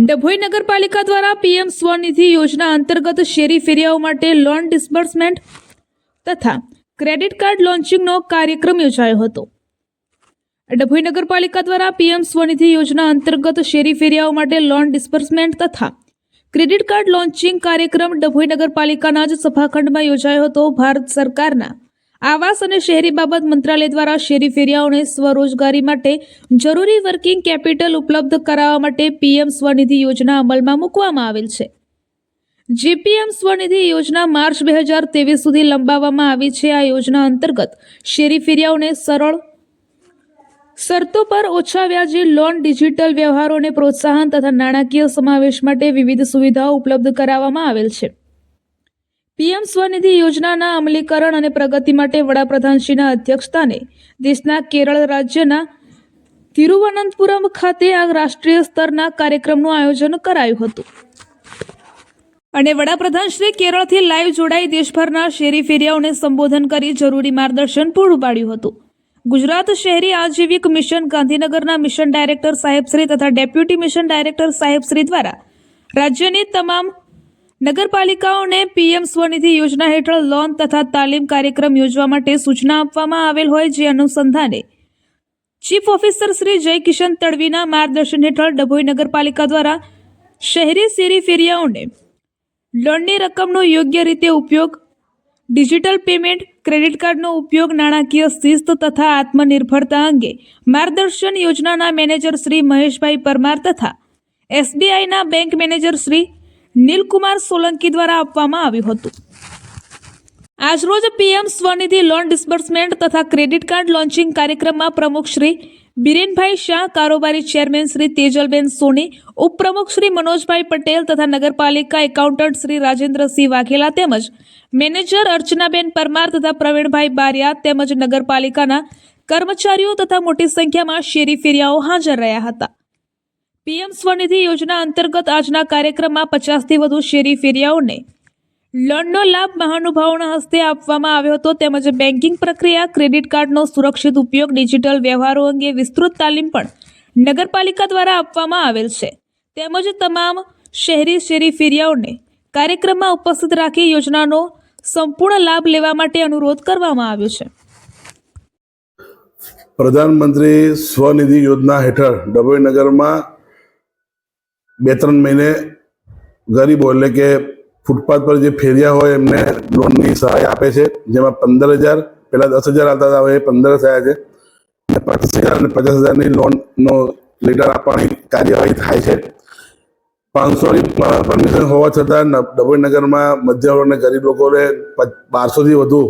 ડભોઈ નગરપાલિકા દ્વારા પીએમ સ્વનિધિ યોજના અંતર્ગત શેરી ફેરિયાઓ માટે લોન ડિસ્બર્સમેન્ટ તથા ક્રેડિટ કાર્ડ લોન્ચિંગનો કાર્યક્રમ યોજાયો હતો. ડભોઈ નગરપાલિકા દ્વારા પીએમ સ્વનિધિ યોજના અંતર્ગત શેરી ફેરિયાઓ માટે લોન ડિસ્બર્સમેન્ટ તથા ક્રેડિટ કાર્ડ લોન્ચિંગ કાર્યક્રમ ડભોઈ નગરપાલિકાના જ સભાખંડમાં યોજાયો હતો. ભારત સરકારના આવાસ અને શહેરી બાબત મંત્રાલય દ્વારા શેરી ફેરિયાઓને સ્વરોજગારી માટે જરૂરી વર્કિંગ કેપિટલ ઉપલબ્ધ કરાવવા માટે પીએમ સ્વનિધિ યોજના અમલમાં મૂકવામાં આવેલ છે. જીપીએમ સ્વનિધિ યોજના માર્ચ બે હજાર ત્રેવીસ સુધી લંબાવવામાં આવી છે. આ યોજના અંતર્ગત શેરી ફેરિયાઓને સરળ શરતો પર ઓછા વ્યાજે લોન, ડિજિટલ વ્યવહારોને પ્રોત્સાહન તથા નાણાકીય સમાવેશ માટે વિવિધ સુવિધાઓ ઉપલબ્ધ કરાવવામાં આવેલ છે. પીએમ સ્વનિધિ યોજનાના અમલીકરણ અને પ્રગતિ માટે વડાપ્રધાનશ્રીના અધ્યક્ષસ્થાને દેશના કેરળ રાજ્યના તિરુવનંતપુરમ ખાતે આ રાષ્ટ્રીય સ્તરના કાર્યક્રમનું આયોજન કરાયું હતું. અને વડાપ્રધાન શ્રી કેરળથી લાઈવ જોડાઈ દેશભરના શેરી ફેરિયાઓને સંબોધન કરી જરૂરી માર્ગદર્શન પૂરું પાડ્યું હતું. ગુજરાત શહેરી આજીવિક મિશન ગાંધીનગરના મિશન ડાયરેક્ટર સાહેબશ્રી તથા ડેપ્યુટી મિશન ડાયરેક્ટર સાહેબશ્રી દ્વારા રાજ્યની તમામ નગરપાલિકાઓને પીએમ સ્વનિધિ યોજના હેઠળ લોન તથા તાલીમ કાર્યક્રમ યોજવા માટે સૂચના આપવામાં આવેલ હોય જે અનુસંધાને ચીફ ઓફિસર શ્રી જયકિશન તડવીના માર્ગદર્શન હેઠળ ડભોઈ નગરપાલિકા દ્વારા શહેરી શેરી ફેરિયાઓને લોનની રકમનો યોગ્ય રીતે ઉપયોગ, ડિજિટલ પેમેન્ટ, ક્રેડિટ કાર્ડનો ઉપયોગ, નાણાકીય શિસ્ત તથા આત્મનિર્ભરતા અંગે માર્ગદર્શન યોજનાના મેનેજર શ્રી મહેશભાઈ પરમાર તથા એસબીઆઈના બેંક મેનેજર શ્રી નીલકુમાર સોલંકી દ્વારા આપવામાં આવ્યું હતું. આજરોજ પીએમ સ્વનિધિ લોન ડિસ્બર્સમેન્ટ તથા ક્રેડિટ કાર્ડ લોન્ચિંગ કાર્યક્રમમાં પ્રમુખ શ્રી બિરેનભાઈ શાહ, કારોબારી ચેરમેન શ્રી તેજલબેન સોની, ઉપપ્રમુખ શ્રી મનોજભાઈ પટેલ તથા નગરપાલિકા એકાઉન્ટન્ટ શ્રી રાજેન્દ્રસિંહ વાઘેલા તેમજ મેનેજર અર્ચનાબેન પરમાર તથા પ્રવીણભાઈ બારિયા તેમજ નગરપાલિકાના કર્મચારીઓ તથા મોટી સંખ્યામાં શેરી ફેરિયાઓ હાજર રહ્યા હતા. પીએમ સ્વનિધિ યોજના અંતર્ગત આજના કાર્યક્રમમાં પચાસથી વધુ શેરી ફેરિયાઓને લોનનો લાભ મહાનુભાવોના હસ્તે આપવામાં આવ્યો હતો. તેમજ બેન્કિંગ પ્રક્રિયા, ક્રેડિટ કાર્ડનો સુરક્ષિત ઉપયોગ, ડિજિટલ વ્યવહારો અંગે વિસ્તૃત તાલીમ પણ નગરપાલિકા દ્વારા આપવામાં આવેલ છે. તેમજ તમામ શહેરી શેરી ફેરિયાઓને કાર્યક્રમમાં ઉપસ્થિત રાખી યોજનાનો સંપૂર્ણ લાભ લેવા માટે અનુરોધ કરવામાં આવ્યો છે. પ્રધાનમંત્રી સ્વનિધિ યોજના હેઠળ ડભોઈ નગરમાં બે ત્રણ મહિને ગરીબો એટલે કે ફૂટપાથ પર જે ફેરિયા હોય એમને લોનની સહાય આપે છે, જેમાં પંદર હજાર પહેલાં દસ હજાર આવતા હતા, હવે પંદર થયા છે. પચીસ હજાર અને પચાસ હજારની લોનનો લેટર આપવાની કાર્યવાહી થાય છે. પાંચસોની પરમિશન હોવા છતાં ડભોઈ નગરમાં મધ્યવર્ગ અને ગરીબ લોકોને બારસોથી વધુ